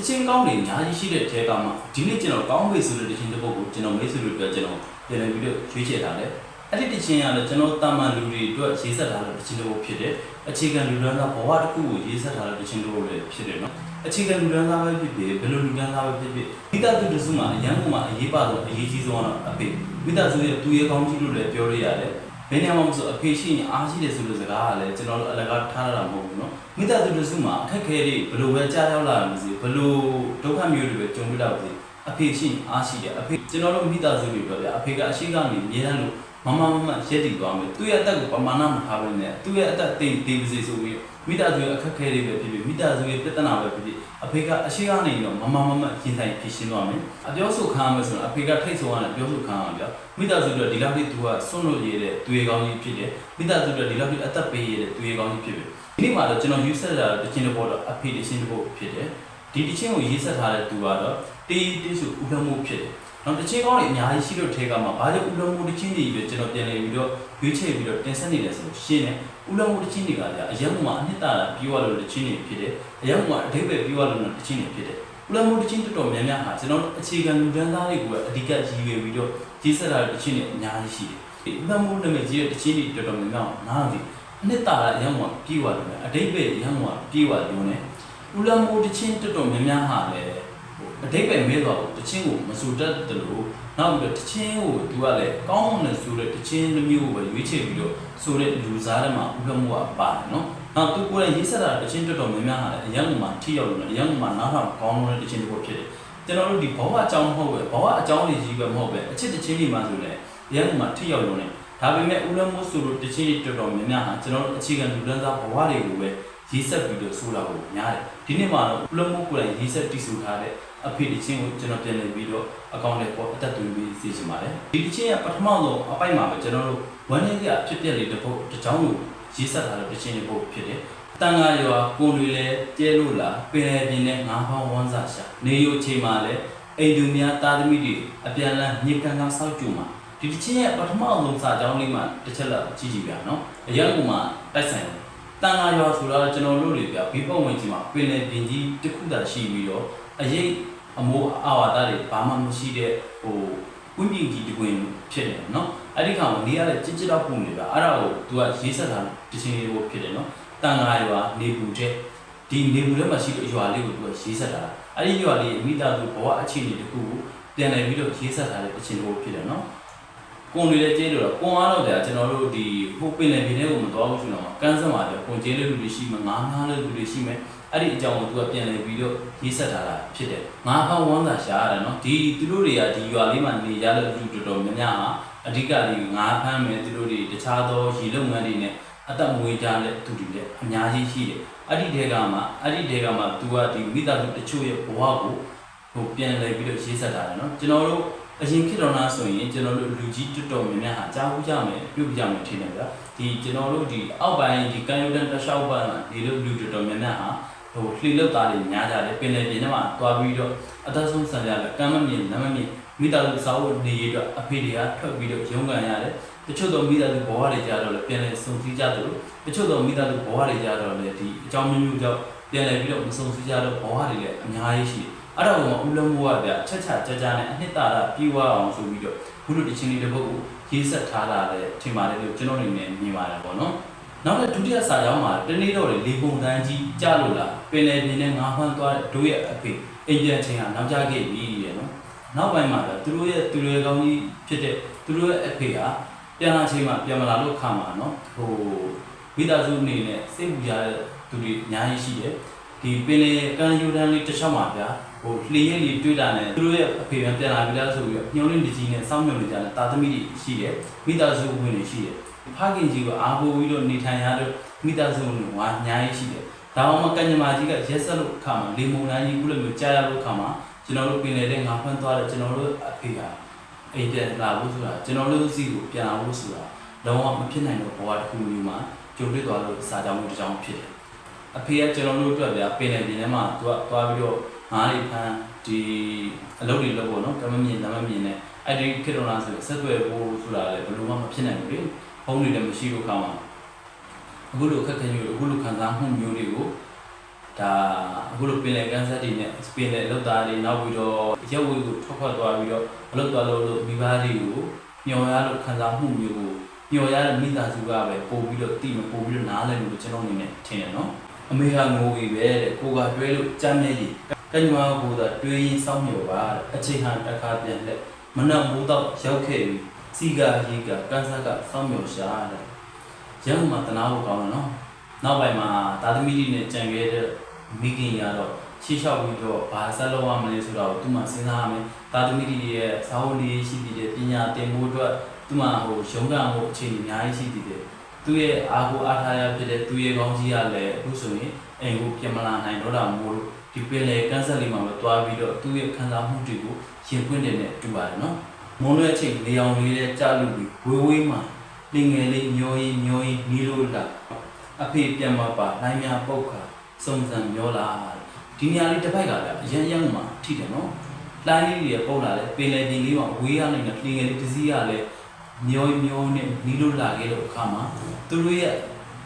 တချင်းကောင်းတွေအများကြီးရှိတဲ့ထဲကမှဒီနေ့ကျွန်တော်ကောင်းဝေဆိုတဲ့တချင်းတစ်ပုဒ်ကိုကျွန်တော်မိတ်ဆွေတို့အတွက်ကျွန်တော်ပြန်လည်ပြီးတော့ရွေးချယ်ထားတယ်အဲ့ဒီတချင်းကတော့ကျွန်တော်တာမန်လူတွေအတွက်ရေးဆက်ထားတဲ့တချင်းတစ်ပုဒ်ဖြစ်တယ်အခြေခံလူရန်သားဘဝတစ်ခုကိုရေးဆက်ထားတဲ့တချင်းတစ်ပုဒ်လည်းဖြစ်တယ်နော်အခြေခံလူရန်သားပဲဖြစ်ဖြစ်ဘယ်လိုလူရန်သားပဲဖြစ်ဖြစ်မိသားစုတစ်စုမှာအရန်ကမှာအရေးပါဆုံးအရေးကြီးဆုံးကတော့အဖေမိသားစုရဲ့သူရဲ့ကောင်းကြီးလို့လည်းပြောရရတယ် ဘယ်နေရာမှာမဆိုအဖေရှိရင်အားရှိတယ်ဆိုလို့စကားကလည်းကျွန်တော်တို့အလကားထားရတာမဟုတ်ဘူးเนาะမိသားစုတစုမှာအခက်ခဲတွေဘယ်လိုပဲကြားရောက်လာမှစီဘယ်လိုဒုက္ခမျိုးတွေပဲကြုံတွေ့လာပါစေအဖေရှိရင်အားရှိတယ်အဖေကျွန်တော်တို့မိသားစုတွေပြောပြအဖေကအရှိကနေမြဲတမ်းလို့မမမမရက်တည်သွားမယ်သူ့ရဲ့အသက်ကိုပမာဏမထားဘဲနဲ့သူ့ရဲ့အသက်တိတ်တေးပါစေဆိုပြီး မိသားစုရဲ့အခက်ခဲတွေပဲဖြစ်ဖြစ်မိသားစုရဲ့ပြဿနာပဲဖြစ်ဖြစ်အဖေကအရှိကနေတော့မမမမရင်ဆိုင်ဖြေရှင်းသွားမယ်အပြောဆိုခံရမယ်ဆိုတော့အဖေကထိတ်ဆုံးရတယ်ပြောဆိုခံရမှာဗျမိသားစုတွေဒီလောက်ထိသူကစွန့်လို့ရတဲ့သူရေကောင်းကြီးဖြစ်တယ်မိသားစုတွေဒီလောက်ထိအသက်ပေးရတဲ့သူရေကောင်းကြီးဖြစ်တယ်ဒီနေ့မှာတော့ကျွန်တော်ယူဆက်တာတခြင်းတစ်ပေါ်တော့အဖေတခြင်းတစ်ပေါ်ဖြစ်တယ်ဒီတခြင်းကိုရေးဆက်ထားတဲ့သူကတော့တေးတေးစုဥပမှုဖြစ်တယ် နောက်တချင်းကောင်းတွေအများကြီးရှိလို့ထဲကမှာဘာကြောင့်ဥလုံးမှုတချင်းတွေပဲကျွန်တော်ပြန်လည်ပြီးတော့ရွေးချယ်ပြီးတော့တင်ဆက်နေတယ်ဆိုလို့ရှင်းတယ်ဥလုံးမှုတချင်းတွေကကြာအရင်ကမှအနှစ်သာရပြီးသွားလို့တချင်းတွေဖြစ်တယ်အရင်ကအဓိပ္ပာယ်ပြီးသွားလို့တချင်းတွေဖြစ်တယ်ဥလုံးမှုတချင်းတော်တော်များများဟာကျွန်တော်အခြေခံလူဒန်းသားတွေကိုအဓိကရည်ရွယ်ပြီးတော့ကြီးစက်တာတချင်းတွေအများကြီးရှိတယ်ဥလုံးမှုနာမည်ကြီးတဲ့တချင်းတွေတော်တော်များများနားပြီအနှစ်သာရအရင်ကပြီးသွားတယ်အဓိပ္ပာယ်အရင်ကပြီးသွားတယ်နဲ့ဥလုံးမှုတချင်းတော်တော်များများဟာလည်း အဓိပ္ပာယ်မဲသွားဘူးတချင်းကိုမစူတတ်တယ်လို့နောက်ပြီးတော့တချင်းကိုသူကလည်းကောင်းအောင်နဲ့ဆိုတဲ့တချင်းတစ်မျိုးကိုပဲရွေးချယ်ပြီးတော့ဆိုတဲ့လူစားထဲမှာဥပမှုကပါတယ်နော်။နောက်သူကိုယ်တိုင်ရေးဆက်တာတချင်းတော်တော်များများဟာလည်းအရင်ကမှထိရောက်လို့အရင်ကမှနားထောင်ကောင်းလို့တဲ့တချင်းတစ်ခုဖြစ်တယ်။ကျွန်တော်တို့ဒီဘောဝအကြောင်းမဟုတ်ပဲဘောဝအကြောင်းတွေကြီးပဲမဟုတ်ပဲအချစ်တချင်းတွေမှဆိုလည်းအရင်ကမှထိရောက်လို့ねဒါပေမဲ့ဥလမိုးဆိုလို့တချင်းတွေတော်တော်များများဟာကျွန်တော်တို့အခြေခံလူဒန်းစားဘဝတွေကိုပဲ ရေးဆက်ပြီးတော့ဆိုတာကိုများတယ်။ဒီနေ့မှာတော့ဥလမိုးကိုယ်တိုင်ရေးဆက်တည်ဆူထားတဲ့အဖေတချင်းကိုကျွန်တော်ပြန်လည်ပြီးတော့အကောင့်လေးပေါ်အသက်သွင်းပြီးစီစဉ်ပါတယ်ဒီတချင်းကပထမဆုံးအပိုက်မှာပဲကျွန်တော်တို့ဝမ်းနေကြဖြစ်ပျက်လေးတစ်ပုတ်တစ်ချောင်းကိုရေးဆက်ထားတဲ့တချင်းတစ်ပုတ်ဖြစ်တယ်တန်ဃာရွာကိုတွေလည်းကျဲလို့လားပင်လယ်ပြင်နဲ့ငါးဖောင်းဝမ်းစာရှာနေရုံချိန်မှာလည်းအိမ်သူများတာသမီတွေအပြန်လန်းညစ်ကန်ကစောက်ကြမှာဒီတချင်းရဲ့ပထမဆုံးစာကြောင်းလေးမှာတစ်ချက်လောက်ကြည့်ကြည့်ပြနော်အရင်ကမှတိုက်ဆိုင်တယ် တန်ဃာရွာဆိုတော့ကျွန်တော်တို့တွေပြဘေးပတ်ဝန်းကျင်မှာပင်လယ်ပြင်ကြီးတစ်ခုသာရှိပြီးတော့အရေးအမိုးအာဝါဒတွေဘာမှမရှိတဲ့ဟိုဝိပင်ကြီးတကွင်ဖြစ်တယ်နော်အဲ့ဒီခါမှာနေရတဲ့ကြစ်ကြစ်တော့ပုံနေတာအဲ့ဒါကို तू ကရေးဆက်တာတခြင်းလေးကိုဖြစ်တယ်နော်တန်ဃာရွာနေပူတဲ့ဒီနေပူထဲမှာရှိတဲ့ရွာလေးကို तू ကရေးဆက်တာအဲ့ဒီရွာလေးမိသားစုဘဝအခြေအနေတခုကိုပြန်လည်ပြီးတော့ရေးဆက်ထားတဲ့တခြင်းလေးကိုဖြစ်တယ်နော် ကွန်တွေလည်းကျင်းလို့တော့ကွန်အားတော့ကြာကျွန်တော်တို့ဒီဟိုပင်လယ်ပြင်ထဲကိုမတော်ဘူးဆိုတော့ကန်းစမှာပြကွန်ကျင်းလေးလူတွေရှိမှငါးငါးလေးလူတွေရှိမယ်အဲ့ဒီအကြောင်းကိုသူကပြန်လည်ပြီးတော့ရေးဆက်ထားတာဖြစ်တယ်ငါးဖောင်းဝမ်းသာရှားရတယ်နော်ဒီသူတို့တွေကဒီရွာလေးမှာနေရတဲ့လူတော်တော်များများဟာအဓိကဒီငါးဖမ်းမယ်သူတို့တွေတခြားသောရေလုံငန်းတွေနဲ့အသက်မွေးကြတဲ့သူတွေလည်းအများကြီးရှိတယ်အဲ့ဒီတဲကမှအဲ့ဒီတဲကမှသူကဒီမိသားစုတချို့ရဲ့ဘဝကိုဟိုပြန်လည်ပြီးတော့ရေးဆက်ထားတယ်နော်ကျွန်တော်တို့ အရင်ခေတ်တော်နာဆိုရင်ကျွန်တော်တို့လူကြီးတော်တော်များများဟာကြားဘူးကြမယ်ပြုတ်ကြမယ်ထင်တယ်ဗျာဒီကျွန်တော်တို့ဒီအောက်ပိုင်းဒီကန်ယူတန်တလျှောက်ပိုင်းမှာဒီလိုလူတော်တော်များများဟာဟိုလှေလောက်သားတွေများကြတယ်ပင်လယ်ပြင်ထဲမှာတွားပြီးတော့အသက်ဆုံးဆန်ကြတယ်ကမ်းမမြင်နမ်းမမြင်မိသားစုစာအုပ်နေရတော့အဖေတွေကထွက်ပြီးတော့ရုန်းကန်ရတယ်တချို့တော့မိသားစုဘဝတွေကြတော့လည်းပြန်လည်စုံစည်းကြတယ်လို့တချို့တော့မိသားစုဘဝတွေကြတော့လည်းဒီအကြောင်းမျိုးမျိုးကြောင့်ပြန်လည်ပြီးတော့မစုံစည်းကြတော့ဘဝတွေလည်းအများကြီးရှိတယ် အဲ့တော့ကဦးလုံးမိုးကဗျချက်ချကြကြနဲ့အနှစ်သာရပြီးွားအောင်ဆိုပြီးတော့ဘုလိုတချင်းလေးတစ်ပုဒ်ကိုရေးဆက်ထားတာလည်းထင်ပါတယ်လို့ကျွန်တော်အနေနဲ့မြင်ပါတယ်ပေါ့နော်နောက်တဲ့ဒုတိယစာကြောင်းမှာတနေ့တော့လေပုံတန်းကြီးကြလို့လားပင်လယ်ပြင်နဲ့ငါးဖမ်းသွားတဲ့တို့ရဲ့အဖေအိမ်ပြန်ချင်းကနောက်ကျခဲ့ပြီတဲ့နော်နောက်ပိုင်းမှာတော့သူတို့ရဲ့သူတွေကောင်းကြီးဖြစ်တဲ့သူတို့ရဲ့အဖေကပြန်လာချိန်မှာပြန်မလာလို့ခါမှာနော်ဟိုမိသားစုအနေနဲ့စိတ်ပူကြတဲ့သူတွေအများကြီးရှိတယ် ဒီပင်လေကန်ယူတန်းလေးတစ်ချောင်းပါဗျာဟိုလှေရည်လေးတွေ့တာနဲ့သူတို့ရဲ့အဖေပြန်ပြန်လာပြီလားဆိုပြီးတော့ညှိုးလင်းတကြီးနဲ့စောင့်မျှော်နေကြတဲ့တာသမီတွေရှိတယ်မိသားစုဝင်တွေရှိတယ်ဖခင်ကြီးကအားကိုးပြီးတော့နေထိုင်ရတဲ့မိသားစုဝင်တွေကအများကြီးရှိတယ်ဒါမှမကညမာကြီးကရက်ဆက်လို့ခါမှာလေမုန်တိုင်းကြီးခုလိုမျိုးကြားရလို့ခါမှာကျွန်တော်တို့ပင်လေတဲ့ငါဖမ်းသွားတဲ့ကျွန်တော်တို့အဖေကအိမ်ပြန်လာဖို့ဆိုတာကျွန်တော်တို့စီကိုပြန်လာဖို့ဆိုတာလုံးဝမဖြစ်နိုင်တဲ့ဘဝတစ်ခုမျိုးမှာကြုံတွေ့သွားလို့စာကြောင်းတစ်ကြောင်းဖြစ်တယ် အဖေကကျွန်တော်တို့အတွက်ဗျာပင်လေပြင်ထဲမှာသူကသွားပြီးတော့ငါးလေးဖမ်းဒီအလုပ်တွေလုပ်ဖို့နော်ကမမြင်နမမြင်နဲ့အဲ့ဒီခေတ္တနာဆိုဆက်သွယ်ဖို့ဆိုတာလည်းဘယ်လိုမှမဖြစ်နိုင်ဘူးလေဖုန်းတွေလည်းမရှိလို့ခါမှာအခုလိုအခက်အခဲမျိုးအခုလိုခံစားမှုမျိုးတွေကိုဒဒါအခုလိုပင်လယ်ကန်းဆက်တွေနဲ့ပင်လယ်လောက်သားတွေနောက်ပြီးတော့ရက်ဝေးကိုထွက်ခွက်သွားပြီးတော့မလုပ်သွားလို့လို့မိဘတွေကိုညှော်ရလို့ခံစားမှုမျိုးကိုညှော်ရတဲ့မိသားစုကပဲပို့ပြီးတော့တည်မပို့ပြီးတော့နားလည်လို့ကျွန်တော်အနေနဲ့ထင်တယ်နော် အမေကငိုကြီးပဲတဲ့ကိုကတွဲလို့ကြမ်းမြဲကြီးကညွားကိုသာတွဲရင်စောင့်မျှော်ပါတဲ့အချိန်ဟာတစ်ခါပြန်လက်မနှောက်မိုးတော့ရောက်ခဲ့ပြီစီကရေးကကန်းဆက်ကစောင့်မျှော်ရှာတဲ့ရန်ကုန်မှာတနာဖို့ကောင်းတယ်နော်နောက်ပိုင်းမှာတာသမီတွေနဲ့ကြံခဲ့တဲ့မိခင်ရတော့ရှေ့လျှောက်ပြီးတော့ဘာဆက်လုပ်ရမလဲဆိုတော့သူမှစဉ်းစားရမယ်တာသမီတွေရဲ့ဇာဝလေးရှိပြီးတဲ့ပညာသင်ဖို့အတွက်သူမှဟိုရုံးကမှုအခြေအနေအများကြီးရှိသေးတယ် သူရဲ့အာကိုအားထားရဖြစ်တဲ့သူရဲ့ကောင်းကြီးကလည်းအခုဆိုရင်အိမ်ကိုပြန်မလာနိုင်တော့တာမို့လို့ဒီပင်လေကန်းဆက်လေးမှာပဲတွားပြီးတော့သူ့ရဲ့ခံစားမှုတွေကိုရင်ဖွင့်တယ်နဲ့တူပါတယ်နော်မုံလွဲအချိန်လေအောင်လေးနဲ့ကြားလို့ပြီးဝေးဝေးမှာလင်ငယ်လေးမျောရင်မျောရင်နီးလို့လာအဖေပြန်မပါနိုင်များပုတ်ခါစုံစံမျောလာဒီနေရာလေးတစ်ပိုက်ကလည်းအရန်ရန်မှာထိတယ်နော်လိုင်းလေးတွေပုတ်လာတယ်ပင်လေပြင်လေးမှာဝေးရနိုင်တဲ့လင်ငယ်လေးတစ်စီးရလဲ မျောမျောနဲ့နီးလို့လာခဲ့တဲ့အခါမှာသူတို့ရဲ့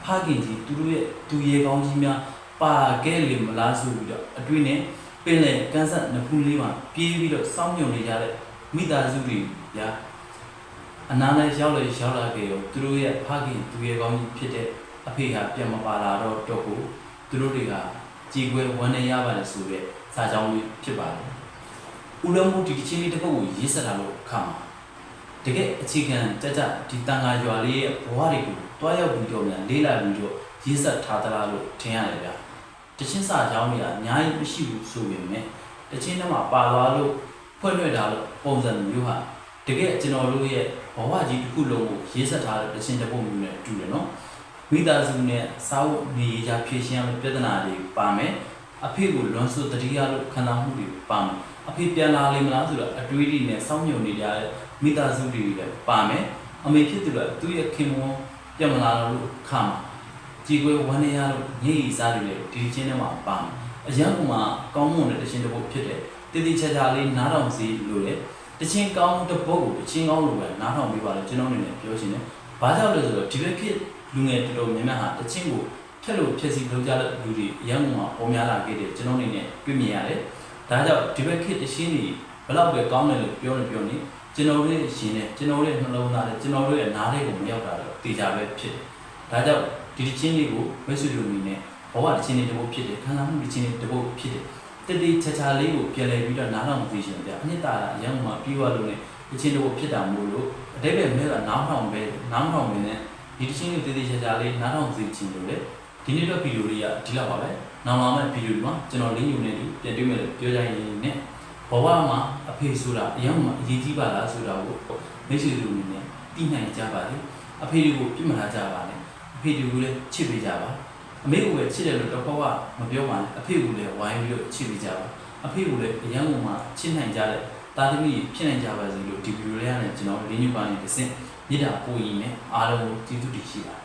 ဖခင်ကြီးသူတို့ရဲ့သူရေကောင်းကြီးများပါခဲ့လေမလားဆိုပြီးတော့အတွင်းနဲ့ပင်လေကန်းဆက်နှစ်ခုလေးမှာပြေးပြီးတော့စောင့်မြုံနေကြတဲ့မိသားစုတွေညာအနားနဲ့ရောက်လေရောက်လာခဲ့ရောသူတို့ရဲ့ဖခင်သူရေကောင်းကြီးဖြစ်တဲ့အဖေဟာပြန်မပါလာတော့တော့ကိုသူတို့တွေကကြည်ခွဲဝမ်းနေရပါတယ်ဆိုတဲ့စာကြောင်းလေးဖြစ်ပါတယ်။ဦးလုံးမှုဒီတစ်ချင်းလေးတစ်ပုတ်ကိုရေးဆက်လာလို့ခါမှာ တကယ်အခြေခံကြကြဒီတန်ခါရွာလေးရဲ့ဘဝတွေကိုတွားရောက်ပြီးတော့မြန်လေးလာပြီးတော့ရေးဆက်ထားသလားလို့ထင်ရတယ်ဗျာ။တချင်းစာကြောင်းတွေကအများကြီးမရှိဘူးဆိုပေမဲ့တချင်းထဲမှာပါသွားလို့ဖွင့်ရွက်တာလို့ပုံစံမျိုးဟာတကယ်ကျွန်တော်တို့ရဲ့ဘဝကြီးတစ်ခုလုံးကိုရေးဆက်ထားတဲ့တချင်းတစ်ပုတ်မျိုးနဲ့တူတယ်နော်။မိသားစုနဲ့စာဝတ်နေရာဖြည့်ရှင်းရမယ့်ပြဿနာတွေပါမယ်။အဖေကိုလွန်ဆွတတိယလို့ခံစားမှုတွေပါမယ်။အဖေပြန်လာလိမ့်မလားဆိုတော့အတွေးတွေနဲ့စောင့်မျှော်နေကြတဲ့ မိသားစုတွေလည်းပါမယ်။အမေဖြစ်သူကသူ့ရဲ့ခင်မွန်းပြန်မလာလို့ခါမှာကြည်ကွယ်ဝမ်းနေရလို့ညည်ရီစားတွေလည်းဒီချင်းထဲမှာပါမယ်။အရန်ကမှကောင်းမွန်တဲ့တခြင်းတစ်ပုတ်ဖြစ်တယ်။တည်တည်ချာချာလေးနားထောင်စီလို့လေတခြင်းကောင်းတစ်ပုတ်ကိုတခြင်းကောင်းလို့ပဲနားထောင်ပေးပါလေကျွန်တော်အနေနဲ့ပြောချင်တယ်။ဘာကြောင့်လဲဆိုတော့ဒီဘက်ခေတ်လူငယ်တော်တော်များများဟာတခြင်းကိုဖြက်လို့ဖြက်စီလုပ်ကြတဲ့လူတွေအရန်ကမှပေါ်များလာခဲ့တယ်ကျွန်တော်အနေနဲ့တွေ့မြင်ရတယ်။ဒါကြောင့်ဒီဘက်ခေတ်တခြင်းတွေဘလောက်ပဲကောင်းတယ်လို့ပြောနေပြောနေ ကျွန်တော်တို့ရဲ့ရှင်နဲ့ကျွန်တော်တို့ရဲ့နှလုံးသားနဲ့ကျွန်တော်တို့ရဲ့နားလေးကိုမရောက်တာတော့တေချာပဲဖြစ်တယ်။ဒါကြောင့်ဒီတချင်းလေးကိုမိတ်ဆွေတို့အနေနဲ့ဘဝတချင်းလေးတစ်ပုတ်ဖြစ်တယ်ခံစားမှုတချင်းလေးတစ်ပုတ်ဖြစ်တယ်။တတိချာချာလေးကိုပြန်လည်ပြီးတော့နားထောင်သိရှင်ပြအနှစ်သာရအရင်မှပြီးသွားလို့ねတချင်းတစ်ပုတ်ဖြစ်တာမို့လို့အတိတ်ပဲမဲကနားထောင်ပဲနားထောင်ပဲနဲ့ဒီတချင်းလေးတတိချာချာလေးနားထောင်သိချင်းလို့လေဒီနေ့တော့ဗီဒီယိုလေးကဒီလောက်ပါပဲ။နောက်လာမယ့်ဗီဒီယိုဒီမှာကျွန်တော်လင်းယူနေတူပြန်တွေ့မယ်လို့ပြောကြရင်နဲ့ဘ ဝမှာအဖေဆိုတာအရင်မှအရေးကြီးပါလားဆိုတာကိုမိတ်ဆွေတို့အနေနဲ့သိနိုင်ကြပါလေအဖေတွေကိုပြစ်မှားကြပါလေအဖေတွေကိုလည်းချစ်ပေးကြပါအမေကိုလည်းချစ်တယ်လို့တော့ဘဝမပြောပါနဲ့အဖေကိုလည်းဝိုင်းပြီးတော့ချစ်ပေးကြပါအဖေကိုလည်းအရင်ကမှချစ်နိုင်ကြတဲ့တာသမီဖြစ်နိုင်ကြပါစေလို့ဒီဗီဒီယိုလေးကနေကျွန်တော်လင်းညူပါနေတစ်စင်မြစ်တာပို့ရင်းနဲ့အားလုံးကိုကျေးဇူးတင်ရှိပါတယ်